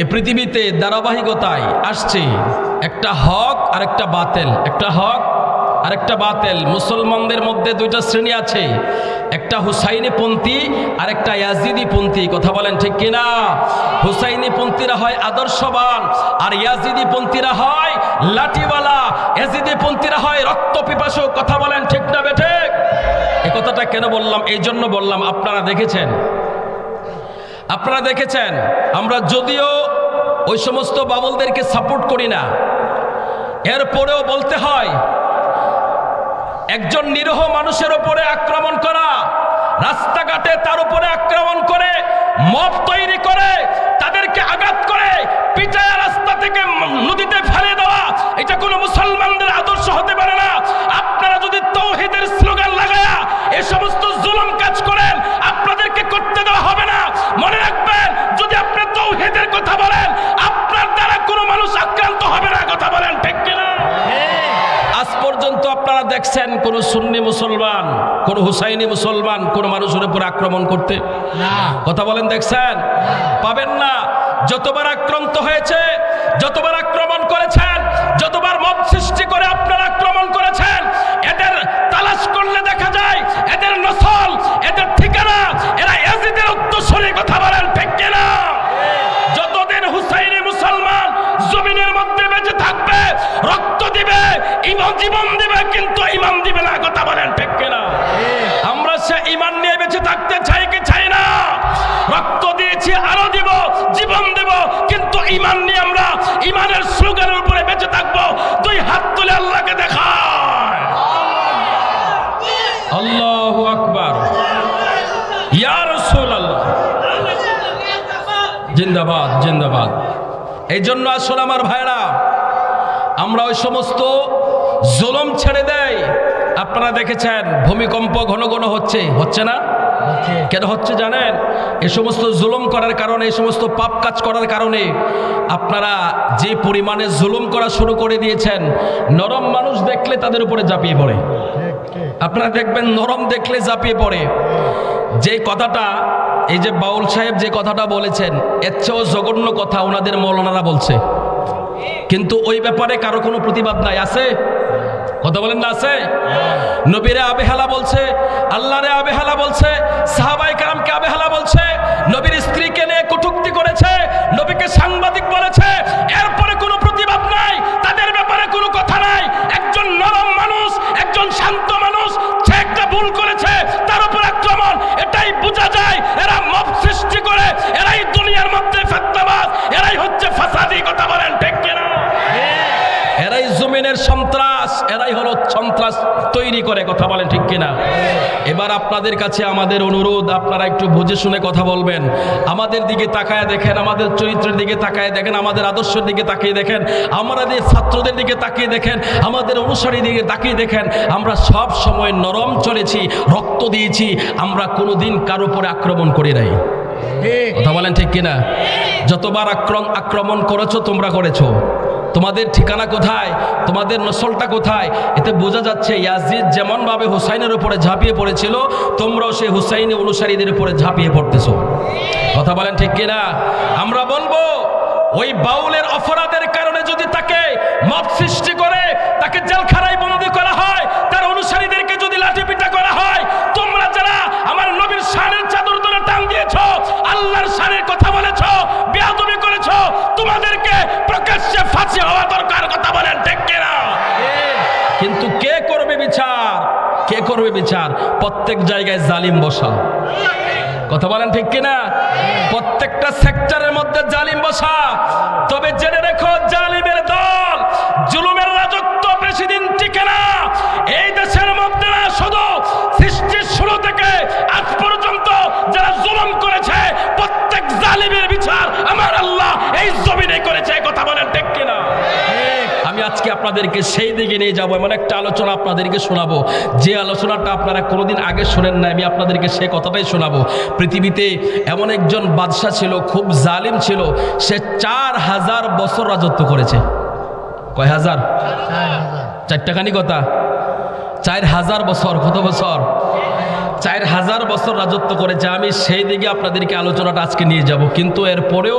এ পৃথিবীতে ধারাবাহিকতায় আসছে একটা হক আর একটা বাতেল। একটা হক আর একটা বাতেল। মুসলমানদের মধ্যে দুইটা শ্রেণি আছে। একটা হুসাইনি পন্থী আর একটা ইয়াজিদি পন্থী। কথা বলেন ঠিক কিনা? হুসাইনি পন্থীরা হয় আদর্শবান, আর ইয়াজিদি পন্থীরা হয় লাঠিওয়ালা। ইয়াজিদি পন্থীরা হয় রক্ত পিপাসু কথা বলেন ঠিক না বেঠে এ কথাটা কেন বললাম? এই জন্য বললাম, আপনারা দেখেছেন আপনারা দেখেছেন, আমরা যদিও ওই সমস্ত বাবলদেরকে সাপোর্ট করি না, এরপরেও বলতে হয়, একজন নিরহ মানুষের ওপরে আক্রমণ করা, রাস্তাঘাটে তার উপরে আক্রমণ করে, মব তৈরি করে, তাদেরকে আঘাত করে, পিটায়া রাস্তা থেকে নদীতে ফেলে দেওয়া, এটা কোনো মুসলমানদের আদর্শ হতে পারে না আপনারা যদি তৌহিদের স্লোগান লাগায়া এই সমস্ত জুলুম কাজ করেন আপনাদেরকে করতে দেওয়া হবে না মনে রাখবেন যদি আপনি তৌহিদের কথা বলেন আপনার দ্বারা কোনো মানুষ আক্রান্ত হবে না কথা বলেন ঠিক কিনা আজ পর্যন্ত আপনারা দেখছেন কোন সুন্নি মুসলমান কোন হুসাইনি মুসলমান কোন মানুষের উপর আক্রমণ করতে? কথা বলেন দেখছেন? পাবেন না। যতবার আক্রান্ত হয়েছে যতবার ইমান জীবন দিবে, কিন্তু ইমান দিবে না কথা বলেন, ঠিক কিনা? আমরা সে ইমান নিয়ে বেঁচে থাকতে চাই কি চাই না? রক্ত দিয়েছি, আরও দিব, জীবন দেব, কিন্তু ইমান নিয়ে আমরা ইমানের স্লোগানের উপরে বেঁচে থাকব। দুই হাত তুলে আল্লাহকে দেখায় আল্লাহু আকবার। ইয়া রাসূলুল্লাহ। জিন্দাবাদ জিন্দাবাদ। এই জন্য আসলে আমার ভাইরা, আমরা ওই সমস্ত জুলুম ছেড়ে দেয়। আপনারা দেখেছেন ভূমিকম্প ঘন ঘন হচ্ছে। হচ্ছে না? কেন হচ্ছে জানেন? এই সমস্ত জুলুম করার কারণে এই সমস্ত পাপ কাজ করার কারণে আপনারা যে পরিমাণে জুলুম করা শুরু করে দিয়েছেন নরম মানুষ দেখলে তাদের উপরে ঝাঁপিয়ে পড়ে। আপনারা দেখবেন নরম দেখলে ঝাঁপিয়ে পড়ে। যে কথাটা এই যে বাউল সাহেব যে কথাটা বলেছেন এর চেয়েও জঘন্য কথা ওনাদের মৌলানারা বলছে। কিন্তু ওই ব্যাপারে কারও কোনো প্রতিবাদ নাই। আছে? কথা বলেন না আছে? নবীরে আবেহালা বলছে, আল্লাহরে আবেহালা বলছে সাহাবাই কারামকে আবেহালা বলছে, নবীর স্ত্রীকে নিয়ে কটুক্তি করেছে, নবীকে সাংবাদিক বলেছে। করে কথা বলেন ঠিক কিনা? এবার আপনাদের কাছে আমাদের অনুরোধ, আপনারা একটু বুঝে শুনে কথা বলবেন। আমাদের দিকে তাকায় দেখেন, আমাদের চরিত্রের দিকে তাকায় দেখেন, আমাদের আদর্শের দিকে তাকিয়ে দেখেন আমাদের ছাত্রদের দিকে তাকিয়ে দেখেন, আমাদের অনুসারী দিকে তাকিয়ে দেখেন, আমরা সব সময় নরম চলেছি, রক্ত দিয়েছি, আমরা কোনোদিন কারও উপরে আক্রমণ করি নাই। কথা বলেন ঠিক কিনা? যতবার আক্রমণ আক্রমণ করেছ, তোমরা করেছ। তোমাদের ঠিকানা কোথায়? তোমাদের নসলটা কোথায়? এতে বোঝা যাচ্ছে ইয়াজিদ যেমনভাবে হুসাইনের উপরে ঝাঁপিয়ে পড়েছিল, তোমরাও সেই হুসাইনি অনুসারীদের উপরে ঝাঁপিয়ে পড়তেছো। কথা বলেন ঠিক কিনা? আমরা বলব, ওই বাউলের অপরাধের কারণে যদি তাকে মত সৃষ্টি করে, তাকে জেলখানায় কিন্তু কে করবে বিচার? কে করবে বিচার? প্রত্যেক জায়গায় জালিম বসা। কথা বলেন ঠিক কিনা? প্রত্যেকটা সেক্টরের মধ্যে জালিম বসা তবে জেনে রেখো জালিমের দল জুলুমের রাজত্ব বেশি দিন টিকে না এই দেশের মধ্যে না শুধু সৃষ্টির শুরু থেকে আজ পর্যন্ত যারা জুলুম করেছে প্রত্যেক জালিমের বিচার আমার আল্লাহ এই জমিনে করেছে এই কথা বলেন ঠিক কিনা আমি আজকে আপনাদেরকে সেই দিকে নিয়ে যাব। এমন একটা আলোচনা আপনাদেরকে শোনাবো। যে আলোচনাটা আপনারা কোনোদিন আগে শোনেন না আমি আপনাদেরকে সে কথাটাই শোনাবো। পৃথিবীতে এমন একজন বাদশাহ ছিল, খুব জালিম ছিল। সে চার হাজার বছর রাজত্ব করেছে। কয় হাজার? চারটাখানি কথা। চার হাজার বছর, কত বছর? চার হাজার বছর রাজত্ব করেছে। আমি সেই দিকে আপনাদেরকে আলোচনাটা আজকে নিয়ে যাব। কিন্তু এরপরেও